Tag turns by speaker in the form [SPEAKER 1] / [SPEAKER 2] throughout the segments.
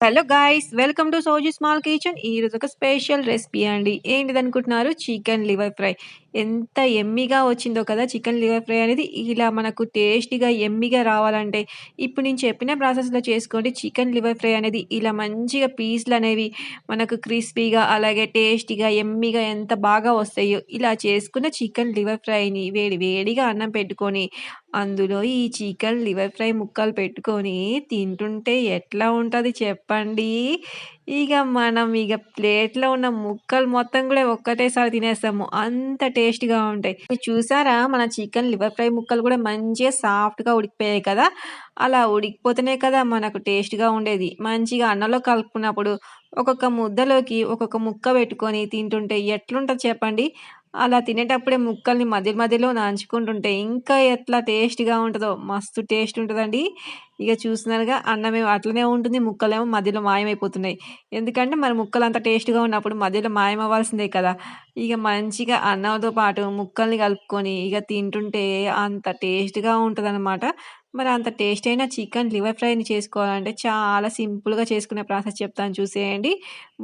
[SPEAKER 1] Hello guys welcome to Soji small kitchen. ఈరోజు ఒక special recipe అండి. ఏంటిది అనుకుంటున్నారు? Chicken liver fry. ఎంత ఎమ్మిగా వచ్చిందో కదా చికెన్ లివర్ ఫ్రై అనేది. ఇలా మనకు టేస్టీగా ఎమ్మిగా రావాలంటే ఇప్పుడు నేను చెప్పిన ప్రాసెస్లో చేసుకోండి. చికెన్ లివర్ ఫ్రై అనేది ఇలా మంచిగా పీస్లు అనేవి మనకు క్రిస్పీగా అలాగే టేస్టీగా ఎమ్మిగా ఎంత బాగా వస్తాయో ఇలా చేసుకున్న చికెన్ లివర్ ఫ్రైని వేడి వేడిగా అన్నం పెట్టుకొని అందులో ఈ చికెన్ లివర్ ఫ్రై ముక్కలు పెట్టుకొని తింటుంటే ఎట్లా ఉంటుంది చెప్పండి? ఇక మనం ఇక ప్లేట్లో ఉన్న ముక్కలు మొత్తం కూడా ఒక్కటేసారి తినేస్తాము. అంత టేస్ట్గా ఉంటాయి. మీరు చూసారా? మన చికెన్ లివర్ ఫ్రై ముక్కలు కూడా మంచిగా సాఫ్ట్గా ఉడికిపోయాయి కదా? అలా ఉడికిపోతేనే కదా మనకు టేస్ట్గా ఉండేది. మంచిగా అన్నంలో కలుపుకున్నప్పుడు ఒక్కొక్క ముద్దలోకి ఒక్కొక్క ముక్క పెట్టుకొని తింటుంటే ఎట్లుంటుంది చెప్పండి? అలా తినేటప్పుడే ముక్కల్ని మధ్య మధ్యలో నంచుకుంటుంటే ఇంకా ఎట్లా టేస్ట్‌గా ఉంటుందో మస్తు టేస్ట్ ఉంటుందండి ఇక చూస్తున్నారుగా అన్నమే అట్లనే ఉంటుంది. ముక్కలేమో మధ్యలో మాయమైపోతున్నాయి. ఎందుకంటే మరి ముక్కలు అంత టేస్ట్‌గా ఉన్నప్పుడు మధ్యలో మాయమవ్వాల్సిందే కదా! ఇక మంచిగా అన్నంతో పాటు ముక్కల్ని కలుపుకొని ఇక తింటుంటే అంత టేస్ట్‌గా ఉంటదనమాట. మరి అంత టేస్ట్ అయిన చికెన్ లివర్ ఫ్రైని చేసుకోవాలంటే చాలా సింపుల్‌గా చేసుకునే ప్రాసెస్ చెప్తాను చూసేయండి.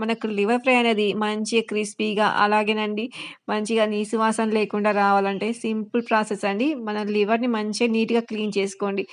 [SPEAKER 1] మనకు లివర్ ఫ్రై అనేది మంచిగా క్రిస్పీగా అలాగేనండి మంచిగా నీసు వాసన లేకుండా రావాలంటే సింపుల్ ప్రాసెస్ అండి. మన లివర్‌ని మంచిగా నీట్‌గా క్లీన్ చేసుకోండి.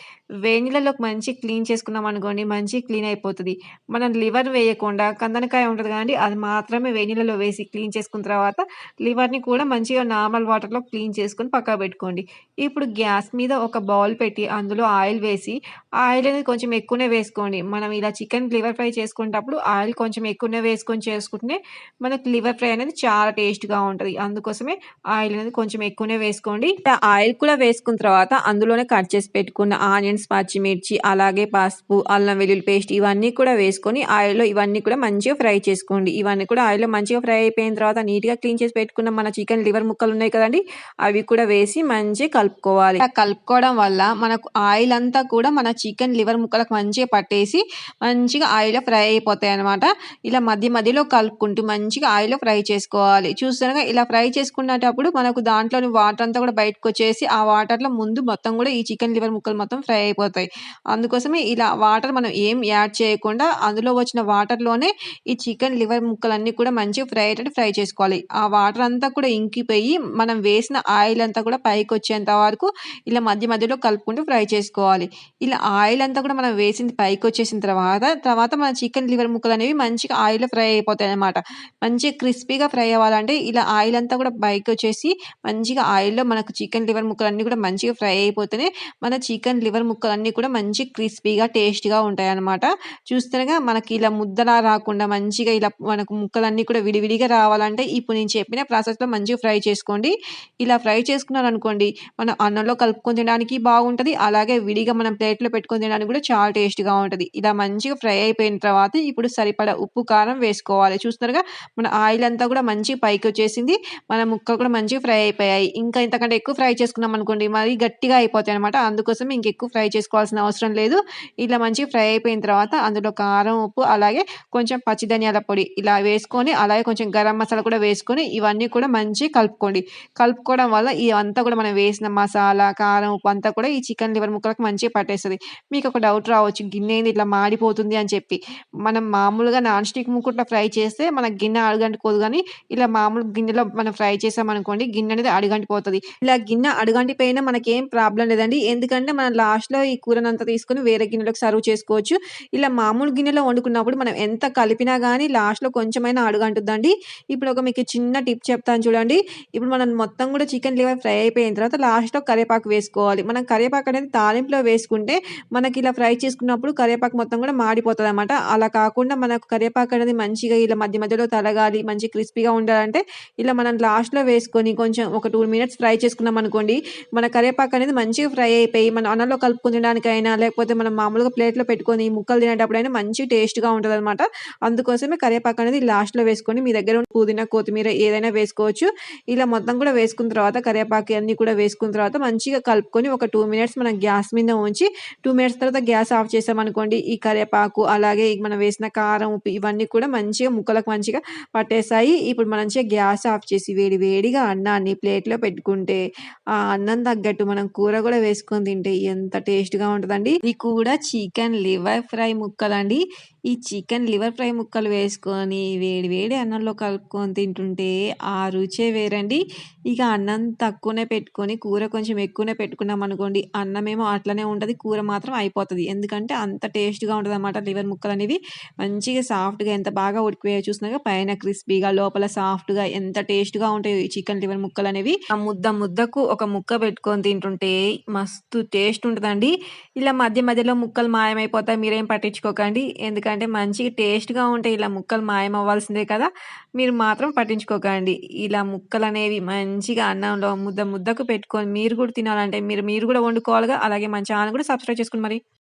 [SPEAKER 1] వేణిలలోకి మంచి క్లీన్ చేసుకున్నాం అనుకోండి మంచి క్లీన్ అయిపోతుంది మనం లివర్ వేయకుండా కందనకాయ ఉంటుంది కదండి అది మాత్రమే వేణిలలో వేసి క్లీన్ చేసుకున్న తర్వాత లివర్‌ని కూడా మంచిగా నార్మల్ వాటర్‌లో క్లీన్ చేసుకొని పక్కకు పెట్టుకోండి. ఇప్పుడు గ్యాస్ మీద ఒక బౌల్ పెట్టి అందులో ఆయిల్ వేసి ఆయిల్ అనేది కొంచెం ఎక్కువనే వేసుకోండి. మనం ఇలా చికెన్ లివర్ ఫ్రై చేసుకునేటప్పుడు ఆయిల్ కొంచెం ఎక్కువనే వేసుకొని చేసుకుంటే మనకు లివర్ ఫ్రై అనేది చాలా టేస్ట్‌గా ఉంటుంది అందుకోసమే ఆయిల్ అనేది కొంచెం ఎక్కువనే వేసుకోండి. ఇలా ఆయిల్ కూడా వేసుకున్న తర్వాత అందులోనే కట్ చేసి పెట్టుకున్న ఆనియన్స్, పచ్చిమిర్చి అలాగే పసుపు, అల్లం వెల్లుల్లి పేస్ట్ ఇవన్నీ కూడా వేసుకొని ఆయిల్‌లో ఇవన్నీ కూడా మంచిగా ఫ్రై చేసుకోండి. ఇవన్నీ కూడా ఆయిల్‌లో మంచిగా ఫ్రై అయిపోయిన తర్వాత నీట్‌గా క్లీన్ చేసి పెట్టుకున్న మన చికెన్ లివర్ ముక్కలు ఉన్నాయి కదండీ! అవి కూడా వేసి మంచిగా కలుపుకోవాలి. కలుపుకోవడం వల్ల మనకు ఆయిల్ అంతా కూడా మన చికెన్ లివర్ ముక్కలకు మంచిగా పట్టేసి మంచిగా ఆయిల్‌లో ఫ్రై అయిపోతాయి అనమాట ఇలా మధ్య మధ్యలో కలుపుకుంటూ మంచిగా ఆయిల్‌లో ఫ్రై చేసుకోవాలి. చూసారుగా ఇలా ఫ్రై చేసుకునేటప్పుడు మనకు దాంట్లోని వాటర్ అంతా కూడా బయటకొచ్చేసి ఆ వాటర్‌లో ముందు మొత్తం కూడా ఈ చికెన్ లివర్ ముక్కలు మొత్తం ఫ్రై అయిపోతాయి. అందుకోసమే ఇలా వాటర్ మనం ఏం యాడ్ చేయకుండా అందులో వచ్చిన వాటర్‌లోనే ఈ చికెన్ లివర్ ముక్కలన్నీ కూడా మంచిగా ఫ్రై అయ్యేటట్టు ఫ్రై చేసుకోవాలి. ఆ వాటర్ అంతా కూడా ఇంకిపోయి మనం వేసిన ఆయిల్ అంతా కూడా పైకి వచ్చేంత వరకు ఇలా మధ్య మధ్యలో కలుపుకుంటూ ఫ్రై చేసుకోవాలి. వేసుకోవాలి ఇలా ఆయిల్ అంతా కూడా మనం వేసింది పైకొచ్చేసిన తర్వాత, తర్వాత మన చికెన్ లివర్ ముక్కలు అనేవి మంచిగా ఆయిల్‌లో ఫ్రై అయిపోతాయి అనమాట మంచిగా క్రిస్పీగా ఫ్రై అవ్వాలంటే ఇలా ఆయిల్ అంతా కూడా పైకి వచ్చేసి మంచిగా ఆయిల్‌లో మనకు చికెన్ లివర్ ముక్కలు అన్నీ కూడా మంచిగా ఫ్రై అయిపోతేనే మన చికెన్ లివర్ ముక్కలు అన్నీ కూడా మంచి క్రిస్పీగా, టేస్ట్‌గా ఉంటాయన్నమాట. చూస్తేనే మనకి ఇలా ముద్దలా రాకుండా మంచిగా ఇలా మనకు ముక్కలన్నీ కూడా విడివిడిగా రావాలంటే ఇప్పుడు నేను చెప్పిన ప్రాసెస్‌లో మంచిగా ఫ్రై చేసుకోండి. ఇలా ఫ్రై చేసుకున్నారనుకోండి మనం అన్నంలో కలుపుకొని తినడానికి బాగుంటుంది అలాగే విడిగా మనం ప్లేట్‌లో పెట్టుకొని తినడానికి కూడా చాలా టేస్ట్‌గా ఉంటుంది ఇలా మంచిగా ఫ్రై అయిపోయిన తర్వాత ఇప్పుడు సరిపడా ఉప్పు, కారం వేసుకోవాలి. చూస్తున్నారుగా మన ఆయిల్ అంతా కూడా మంచి పైకి వచ్చేసింది మన ముక్కలు కూడా మంచిగా ఫ్రై అయిపోయాయి. ఇంకా ఇంతకంటే ఎక్కువ ఫ్రై చేసుకున్నాం అనుకోండి మరి గట్టిగా అయిపోతాయి అనమాట అందుకోసం ఇంకెక్కువ ఫ్రై చేసుకోవాల్సిన అవసరం లేదు. ఇలా మంచిగా ఫ్రై అయిపోయిన తర్వాత అందులో కారం, ఉప్పు అలాగే కొంచెం పచ్చి ధనియాల పొడి ఇలా వేసుకొని అలాగే కొంచెం గరం మసాలా కూడా వేసుకొని ఇవన్నీ కూడా మంచిగా కలుపుకోండి. కలుపుకోవడం వల్ల ఇవంతా కూడా మనం వేసిన మసాలా, కారం, ఉప్పు అంతా కూడా ఈ చికెన్ లివర్ ముక్కలకు మంచిగా పట్టేస్తుంది మీకు ఒక డౌట్ రావచ్చు గిన్నె ఏంది ఇట్లా మాడిపోతుంది అని చెప్పి. మనం మామూలుగా నాన్ స్టిక్ ముక్కట్లో ఫ్రై చేస్తే మన గిన్నె అడుగంటుకోదు కానీ ఇలా మామూలు గిన్నెలో మనం ఫ్రై చేసామనుకోండి గిన్నె అనేది అడుగంటిపోతుంది ఇలా గిన్నె అడుగంటిపోయినా మనకేం ప్రాబ్లం లేదండి. ఎందుకంటే మనం లాస్ట్‌లో ఈ కూరనంతా తీసుకొని వేరే గిన్నెలోకి సర్వ్ చేసుకోవచ్చు. ఇలా మామూలు గిన్నెలో వండుకున్నప్పుడు మనం ఎంత కలిపినా కానీ లాస్ట్‌లో కొంచెమైనా అడుగంటుందండి ఇప్పుడు ఒక మీకు చిన్న టిప్ చెప్తాను చూడండి. ఇప్పుడు మనం మొత్తం కూడా చికెన్ లివర్ ఫ్రై అయిపోయిన తర్వాత లాస్ట్‌లో కరివేపాకు వేసుకోవాలి. మనం కరివేపాకు అనేది తాలింపులో వేసుకుంటే మనకి ఇలా ఫ్రై చేసుకున్నప్పుడు కరివేపాకు మొత్తం కూడా మాడిపోతదనమాట. అలా కాకుండా మనకు కరివేపాకు అనేది మంచిగా ఇలా మధ్య మధ్యలో తలగాలి మంచి క్రిస్పీగా ఉండాలంటే ఇలా మనం లాస్ట్‌లో వేసుకొని కొంచెం ఒక టూ మినిట్స్ ఫ్రై చేసుకున్నాం అనుకోండి మన కరివేపాకు అనేది మంచిగా ఫ్రై అయిపోయి మన అన్నంలో కలుపుకుని తినడానికైనా లేకపోతే మనం మామూలుగా ప్లేట్‌లో పెట్టుకొని ముక్కలు తినేటప్పుడైనా మంచి టేస్ట్‌గా ఉంటదనమాట. అందుకోసమే కరివేపాకు అనేది లాస్ట్‌లో వేసుకొని మీ దగ్గర ఉన్న పుదీనా, కొత్తిమీర ఏదైనా వేసుకోవచ్చు. ఇలా మొత్తం కూడా వేసుకున్న తర్వాత కరివేపాకు అన్నీ కూడా వేసుకున్న తర్వాత మంచిగా కలుపుకొని ఒక టూ మినిట్స్ మనం గ్యాస్ మీద ఉంచి టూ మినిట్స్ తర్వాత గ్యాస్ ఆఫ్ చేసామనుకోండి ఈ కరివేపాకు అలాగే మనం వేసిన కారం, ఉప్పు ఇవన్నీ కూడా మంచిగా ముక్కలకు మంచిగా పట్టేస్తాయి ఇప్పుడు మంచిగా గ్యాస్ ఆఫ్ చేసి వేడి వేడిగా అన్నాన్ని ప్లేట్‌లో పెట్టుకుంటే ఆ అన్నం తగ్గట్టు మనం కూర కూడా వేసుకొని తింటే ఎంత టేస్ట్‌గా ఉంటుందండి ఇది కూడా చికెన్ లివర్ ఫ్రై ముక్కలండి. ఈ చికెన్ లివర్ ఫ్రై ముక్కలు వేసుకొని వేడి వేడి అన్నంలో కలుపుకొని తింటుంటే ఆ రుచే వేరండి. ఇక అన్నం తక్కువనే పెట్టుకొని కూర కొంచెం ఎక్కువనే పెట్టుకున్నాం అనుకోండి అన్నమేమో అట్లనే ఉంటుంది కూర మాత్రం అయిపోతుంది ఎందుకంటే అంత టేస్ట్‌గా ఉంటుంది అనమాట లివర్ ముక్కలు అనేవి మంచిగా సాఫ్ట్‌గా ఎంత బాగా ఉడికిపోయాయో చూసినాక పైన క్రిస్పీగా లోపల సాఫ్ట్‌గా ఎంత టేస్ట్‌గా ఉంటాయి చికెన్ లివర్ ముక్కలు అనేవి ఆ ముద్ద ముద్దకు ఒక ముక్క పెట్టుకొని తింటుంటే మస్తు టేస్ట్ ఉంటదండి. ఇలా మధ్య మధ్యలో ముక్కలు మాయమైపోతాయి. మీరేం పట్టించుకోకండి. ఎందుకంటే మంచిగా టేస్ట్‌గా ఉంటాయి ఇలా ముక్కలు మాయమవ్వాల్సిందే కదా! మీరు మాత్రం పట్టించుకోకండి. ఇలా ముక్కలు అనేవి మంచిగా అన్నంలో ముద్ద ముద్దకు పెట్టుకొని మీరు కూడా తినాలంటే మీరు మీరు కూడా వండుకోవాలిగా. అలాగే మన ఛానల్ కూడా సబ్స్క్రైబ్ చేసుకోండి మరి.